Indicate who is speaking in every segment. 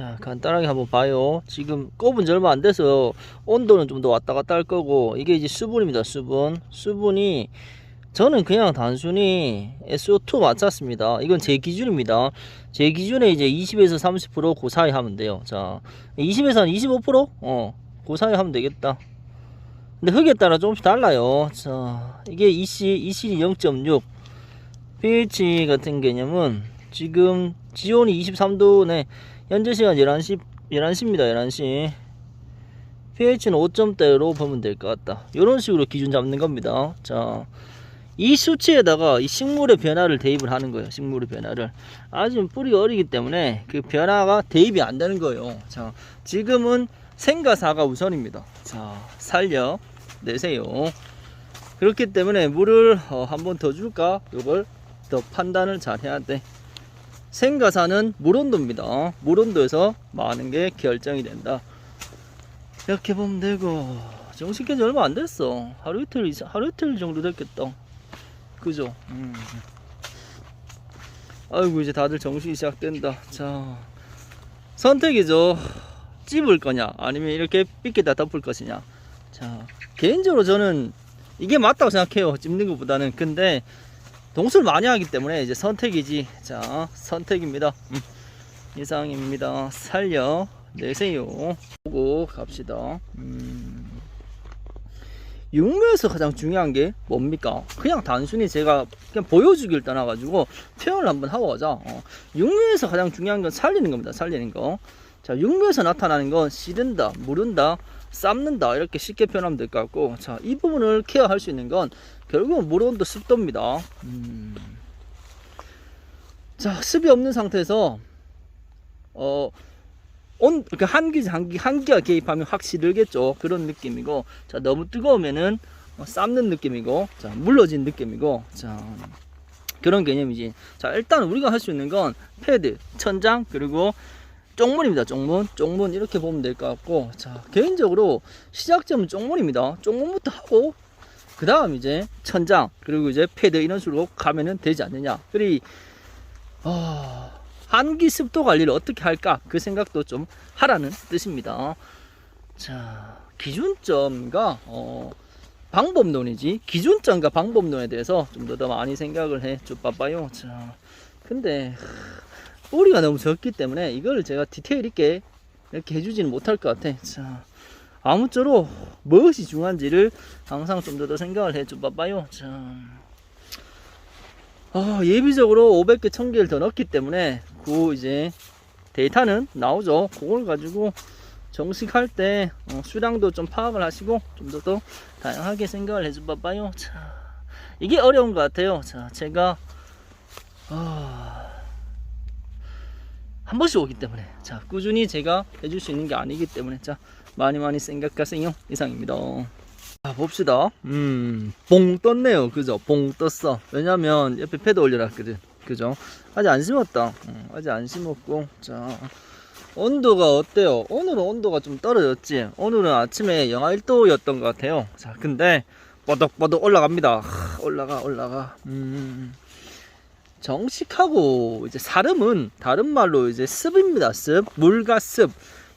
Speaker 1: 자, 간단하게 한번 봐요. 지금 꼽은 지 얼마 안 돼서 온도는 좀 더 왔다 갔다 할 거고, 이게 이제 수분입니다, 수분. 수분이 저는 그냥 단순히 SO2 맞췄습니다. 이건 제 기준입니다. 제 기준에 이제 20에서 30%, 그 사이 하면 돼요. 자, 20에서 한 25%? 어, 그 사이 하면 되겠다. 근데 흙에 따라 조금씩 달라요. 자, 이게 EC, EC이 0.6. pH 같은 개념은 지금 지온이 23도네. 현재 시간 11시, 11시입니다, 11시. pH는 5점대로 보면 될 것 같다. 이런 식으로 기준 잡는 겁니다. 자, 이 수치에다가 이 식물의 변화를 대입을 하는 거예요. 식물의 변화를. 아직 뿌리가 어리기 때문에 그 변화가 대입이 안 되는 거예요. 자, 지금은 생가사가 우선입니다. 자, 살려 내세요. 그렇기 때문에 물을 어, 한번 더 줄까? 요걸 더 판단을 잘 해야 돼. 생가사는 물온도입니다. 물온도에서 많은 게 결정이 된다. 이렇게 보면 되고 정식 깨지 얼마 안 됐어. 하루 이틀 하루 이틀 정도 됐겠다. 그죠? 음. 아이고 이제 다들 정식이 시작된다. 자 선택이죠. 찝을 거냐 아니면 이렇게 삐끼다 덮을 것이냐. 자 개인적으로 저는 이게 맞다고 생각해요. 찝는 것보다는 근데 동수를 많이 하기 때문에 이제 선택이지. 자 선택입니다. 음. 이상입니다. 살려 내세요. 보고 갑시다. 음. 육묘에서 가장 중요한 게 뭡니까? 그냥 단순히 제가 그냥 보여주기를 떠나 가지고 표현을 한번 하고 가자. 어. 육묘에서 가장 중요한 건 살리는 겁니다. 살리는 거. 자, 육묘에서 나타나는 건 씨른다, 무른다, 삶는다 이렇게 쉽게 표현하면 될 것 같고, 자, 이 부분을 케어할 수 있는 건 결국은 물 온도, 습도입니다. 음. 자, 습이 없는 상태에서 어. 온, 그러니까 한기, 한기, 한기가 개입하면 확 시들겠죠. 그런 느낌이고, 자, 너무 뜨거우면은 어, 삶는 느낌이고, 자, 물러진 느낌이고, 자, 그런 개념이지. 자, 일단 우리가 할 수 있는 건 패드, 천장, 그리고 쪽문입니다. 쪽문. 쪽문 이렇게 보면 될 것 같고, 자, 개인적으로 시작점은 쪽문입니다. 쪽문부터 하고, 그 다음 이제 천장, 그리고 이제 패드 이런 식으로 가면은 되지 않느냐. 그리, 아, 한기 습도 관리를 어떻게 할까 그 생각도 좀 하라는 뜻입니다. 자 기준점과 어, 방법론이지 기준점과 방법론에 대해서 좀 더 더 많이 생각을 해줘 봐봐요. 자 근데 뿌리가 너무 적기 때문에 이걸 제가 디테일 있게 이렇게 해주지는 못할 것 같아. 자 아무쪼록 무엇이 중요한지를 항상 좀더더 생각을 해줘 봐봐요. 자. 아, 예비적으로 500개, 1000개를 더 넣기 때문에 그 이제 데이터는 나오죠. 그걸 가지고 정식할 때 어, 수량도 좀 파악을 하시고 좀 더 더 다양하게 생각을 해줘 봐봐요. 자, 이게 어려운 것 같아요. 자, 제가 아, 한 번씩 오기 때문에 자 꾸준히 제가 해줄 수 있는 게 아니기 때문에 자 많이 많이 생각하세요. 이상입니다. 자, 봅시다. 음, 봉 떴네요. 그죠? 봉 떴어. 왜냐면 옆에 패드 올려놨거든. 그죠? 아직 안 심었다. 음, 아직 안 심었고. 자, 온도가 어때요? 오늘은 온도가 좀 떨어졌지? 오늘은 아침에 영하 1도였던 것 같아요. 자, 근데 뻐덕뻐덕 올라갑니다. 하, 올라가, 올라가. 음, 정식하고 이제 사름은 다른 말로 이제 습입니다. 습. 물과 습.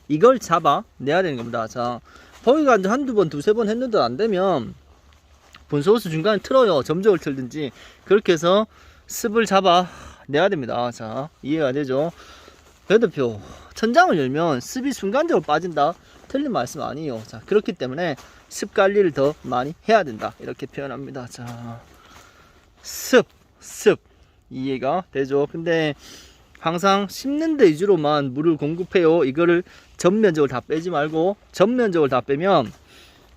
Speaker 1: 이걸 잡아 내야 되는 겁니다. 자, 거기가 이제 한두 번, 두세 번 했는데 안 되면 분소호스 중간에 틀어요. 점적을 틀든지. 그렇게 해서 습을 잡아 내야 됩니다. 자, 이해가 되죠? 배도표. 천장을 열면 습이 순간적으로 빠진다. 틀린 말씀 아니에요. 자, 그렇기 때문에 습 관리를 더 많이 해야 된다. 이렇게 표현합니다. 자, 습, 습. 이해가 되죠? 근데 항상 심는 데 위주로만 물을 공급해요. 이거를 전면적으로 다 빼지 말고 전면적으로 다 빼면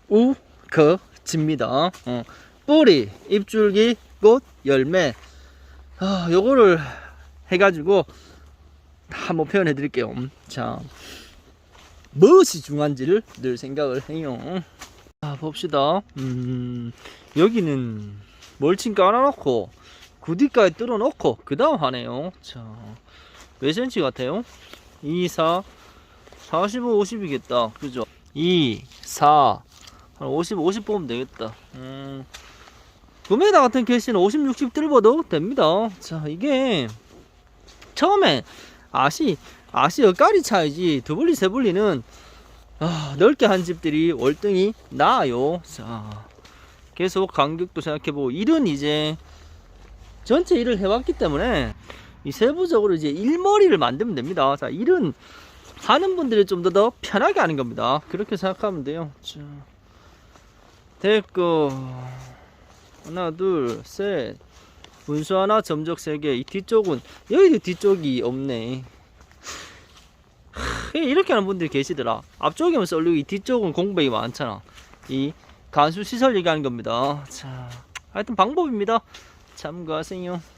Speaker 1: 우거집니다. 어. 뿌리, 잎줄기, 꽃, 열매. 아, 요거를 해가지고 다 한번 표현해 드릴게요. 음, 자, 무엇이 중요한지를 늘 생각을 해요. 자, 봅시다. 음, 여기는 멀칭 깔아놓고 구디까지 뚫어놓고 그 다음 하네요. 자, 몇 센치 같아요? 2, 4, 45, 50이겠다. 그죠? 2, 4, 한 50, 50 보면 되겠다. 음, 9m 같은 캐시는 50, 60 뚫어도 됩니다. 자, 이게 처음에 아시 아시 역갈이 차이지 두 분리 세 분리는 아, 넓게 한 집들이 월등히 나아요. 자, 계속 간격도 생각해보고 일은 이제 전체 일을 해왔기 때문에 이 세부적으로 이제 일머리를 만들면 됩니다. 자, 일은 하는 분들이 좀 더 더 편하게 하는 겁니다. 그렇게 생각하면 돼요. 자, 됐고 하나, 둘, 셋. 분수 하나, 점적 세 개. 이 뒤쪽은 여기도 뒤쪽이 없네. 하, 이렇게 하는 분들이 계시더라. 앞쪽이면 썰리고 이 뒤쪽은 공백이 많잖아. 이 간수 시설 얘기하는 겁니다. 자, 하여튼 방법입니다. 참고하세요.